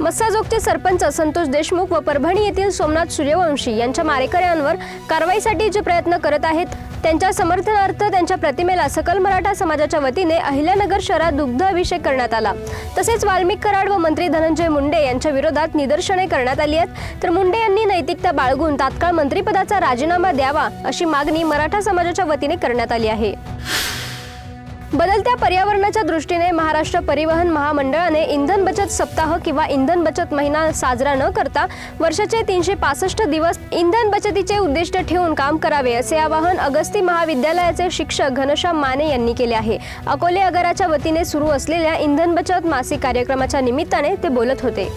मस्साजोगचे सरपंच संतोष देशमुख व परभणी येथील सोमनाथ सूर्यवंशी यांच्या मारेकऱ्यांवर कारवाईसाठी जे प्रयत्न करत आहेत त्यांच्या समर्थनार्थ त्यांच्या प्रतिमेला सकल मराठा समाजाच्या वतीने अहिल्यानगर शहरात दुग्ध अभिषेक करण्यात आला. तसेच वाल्मिक कराड व मंत्री धनंजय मुंडे यांच्या विरोधात निदर्शने करण्यात आली आहेत. तर मुंडे यांनी नैतिकता बाळगून तात्काळ मंत्रिपदाचा राजीनामा द्यावा अशी मागणी मराठा समाजाच्या वतीने करण्यात आली आहे. बदलत्या पर्यावरणाच्या दृष्टीने महाराष्ट्र परिवहन महामंडळाने इंधन बचत सप्ताह किंवा इंधन बचत महिना साजरा न करता वर्षाचे तीनशे पासष्ट दिवस इंधन बचतीचे उद्दिष्ट ठेवून काम करावे असे आवाहन अगस्ती महाविद्यालयाचे शिक्षक घनश्याम माने यांनी केले आहे. अकोले अगराच्या वतीने सुरू असलेल्या इंधन बचत मासिक कार्यक्रमाच्या निमित्ताने ते बोलत होते.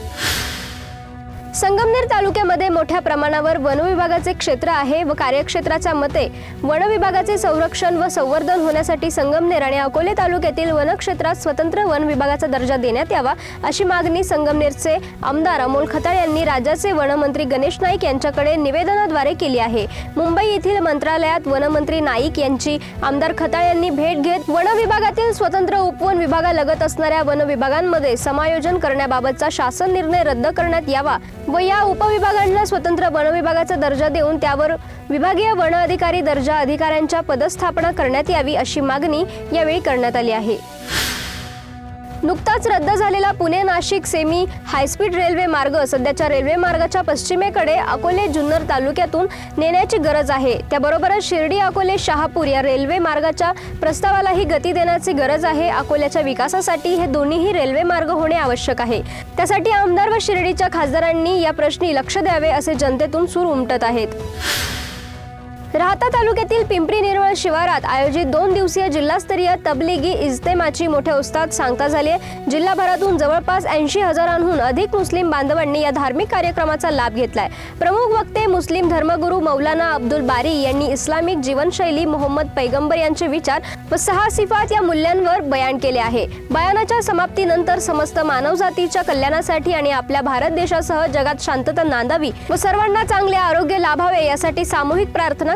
संगमनेर तालुक्यामध्ये मोठ्या प्रमाणावर वनविभागाचे क्षेत्र आहे व कार्यक्षेत्राच्या मते वनविभागाचे संरक्षण व संवर्धन होण्यासाठी संगमनेर आणि अकोले तालुक्यातील वनक्षेत्रात स्वतंत्र वन विभागाचा दर्जा देण्यात यावा अशी मागणी संगमनेरचे आमदार अमोल खताळ यांनी राज्याचे वनमंत्री गणेश नाईक यांच्याकडे निवेदनाद्वारे केली आहे. मुंबई येथील मंत्रालयात वनमंत्री नाईक यांची आमदार खताळ यांनी भेट घेत वन विभागातील स्वतंत्र उपवन विभागालगत असणाऱ्या वन विभागांमध्ये समायोजन करण्याबाबतचा शासन निर्णय रद्द करण्यात यावा व या उपविभागांना स्वतंत्र वनविभागाचा दर्जा देऊन त्यावर विभागीय वन अधिकारी दर्जा अधिकाऱ्यांच्या पदस्थापना करण्यात यावी अशी मागणी यावेळी करण्यात आली आहे. नुकताच रद्द झालेला Pune Nashik semi high speed railway मार्ग सध्याच्या रेल्वे मार्गाच्या पश्चिमेकडे अकोले जुन्नर तालुक्यातून नेण्याची गरज आहे. त्याबरोबरच शिर्डी अकोले शहापूर या रेल्वे मार्गाच्या प्रस्तावालाही गती देण्याची गरज आहे. अकोल्याच्या विकासासाठी हे दोन्हीही रेल्वे मार्ग होणे आवश्यक आहे. त्यासाठी आमदार व शिर्डीच्या खासदारांनी या प्रश्नी लक्ष द्यावे असे जनतेतून सूर उमटत आहेत. राहता तालुक्यातील पिंपरी निर्मळ शिवारात आयोजित दोन दिवसीय जिल्हास्तरीय तबलिगी इज्तेमाची मोठ्या उत्साहात सांगता झाली आहे. जिल्हाभरातून जवळपास ऐंशी हजारांहून अधिक मुस्लिम बांधवांनी या धार्मिक कार्यक्रमाचा लाभ घेतलाय. प्रमुख वक्ते मुस्लिम धर्मगुरू मौलाना अब्दुल बारी यांनी इस्लामिक जीवनशैली मोहम्मद पैगंबर यांचे विचार व सहा सिफात या मूल्यांवर बयान केले आहे. बयानाच्या समाप्तीनंतर समस्त मानवजातीच्या कल्याणासाठी आणि आपल्या भारत देशासह जगात शांतता नांदावी व सर्वांना चांगले आरोग्य लाभावे यासाठी सामूहिक प्रार्थना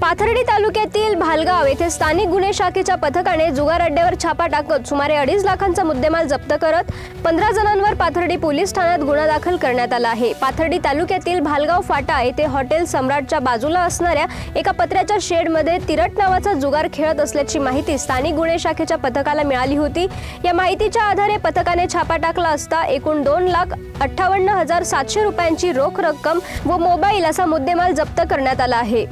पाथर्डी तालुक्यातील भालगाव येथे स्थानिक गुन्हे शाखेच्या पथकाने जुगार अड्ड्यावर छापा टाकत सुमारे अडीच लाखांचा मुद्देमाल जप्त करत पंधरा जणांवर पाथर्डी पोलीस ठाण्यात गुन्हा दाखल करण्यात आला आहे. पाथर्डी तालुक्यातील भालगाव फाटा येथे हॉटेल सम्राटच्या बाजूला असणाऱ्या एका पत्र्याच्या शेडमध्ये तिरट नावाचा जुगार खेळत असल्याची माहिती स्थानिक गुन्हे शाखेच्या पथकाला मिळाली होती. या माहितीच्या आधारे पथकाने छापा टाकला असता एकूण दोन लाख अठ्ठावन्न हजार सातशे रुपयांची रोख रक्कम व मोबाईल असा मुद्देमाल जप्त करण्यात आला आहे.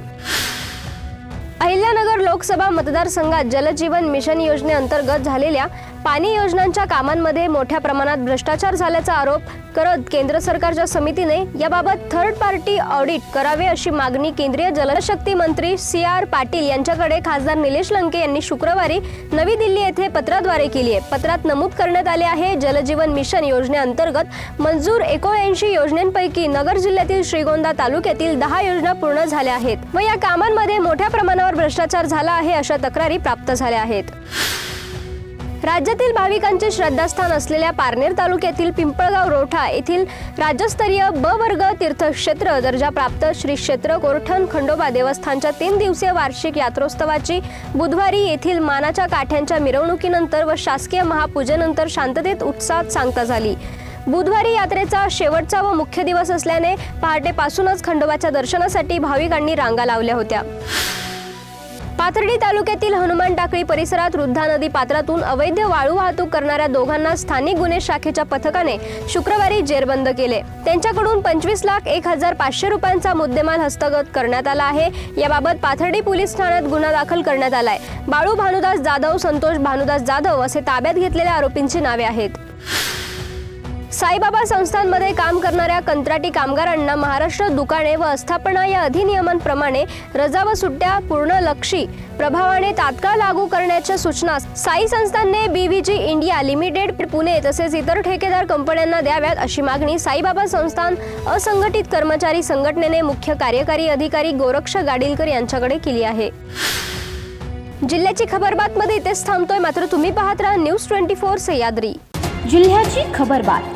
अहिल्यानगर लोकसभा मतदारसंघात जलजीवन मिशन योजनेअंतर्गत झालेल्या पाणी योजनांच्या कामांमध्ये मोठ्या प्रमाणात भ्रष्टाचार झाल्याचा आरोप करत केंद्र सरकारच्या समितीने याबाबत थर्ड पार्टी ऑडिट करावे अशी मागणी केंद्रीय जलशक्ती मंत्री सी आर पाटील यांच्याकडे खासदार निलेश लंके यांनी शुक्रवारी नवी दिल्ली येथे पत्राद्वारे केली आहे. पत्रात नमूद करण्यात आले आहे जलजीवन मिशन योजनेअंतर्गत मंजूर एकोणऐंशी योजनेपैकी नगर जिल्ह्यातील श्रीगोंदा तालुक्यातील दहा योजना पूर्ण झाल्या आहेत व या कामांमध्ये मोठ्या प्रमाणावर भ्रष्टाचार झाला आहे अशा तक्रारी प्राप्त झाल्या आहेत. राज्यातील भाविकांचे श्रद्धास्थान असलेल्या पारनेर तालुक्यातील पिंपळगाव रोठा येथील राज्यस्तरीय ब वर्ग तीर्थक्षेत्र दर्जा प्राप्त श्री क्षेत्र कोरठण खंडोबा देवस्थानच्या तीन दिवसीय वार्षिक यात्रोत्सवाची बुधवारी येथील मानाच्या काठ्यांच्या मिरवणुकीनंतर व शासकीय महापूजेनंतर शांततेत उत्साहात सांगता झाली. बुधवारी यात्रेचा शेवटचा व मुख्य दिवस असल्याने पहाटेपासूनच खंडोबाच्या दर्शनासाठी भाविकांनी रांगा लावल्या होत्या. पाथर्डी तालुक्यातील हनुमान टाकळी परिसरात वृद्धा नदी पात्रातून अवैध वाळू वाहतूक करणाऱ्या दोघांना स्थानिक गुन्हे शाखेच्या पथकाने शुक्रवारी जेरबंद केले. त्यांच्याकडून पंचवीस लाख एक हजार पाचशे रुपयांचा मुद्देमाल हस्तगत करण्यात आला आहे. याबाबत पाथर्डी पोलीस ठाण्यात गुन्हा दाखल करण्यात आलाय. बाळू भानुदास जाधव संतोष भानुदास जाधव असे ताब्यात घेतलेल्या आरोपींची नावे आहेत. साईबाबा संस्थांमध्ये काम करणाऱ्या कंत्राटी कामगारांना महाराष्ट्र दुकाने व आस्थापना या अधिनियमांप्रमाणे रजा व सुट्ट्या पूर्ण लक्षी प्रभावाने तात्काळ लागू करण्याच्या सूचना साई संस्थांनी बीव्हीजी इंडिया लिमिटेड पुणे तसेच इतर ठेकेदार कंपन्यांना द्याव्यात अशी मागणी साईबाबा संस्थान असंघटित कर्मचारी संघटनेने मुख्य कार्यकारी अधिकारी गोरक्ष गाडीलकर यांच्याकडे केली आहे. जिल्ह्याची खबर बातमध्ये इथेच थांबतोय. मात्र तुम्ही पाहत राहा न्यूज ट्वेंटी फोर सह्याद्री. जिल्ह्याची खबरबात.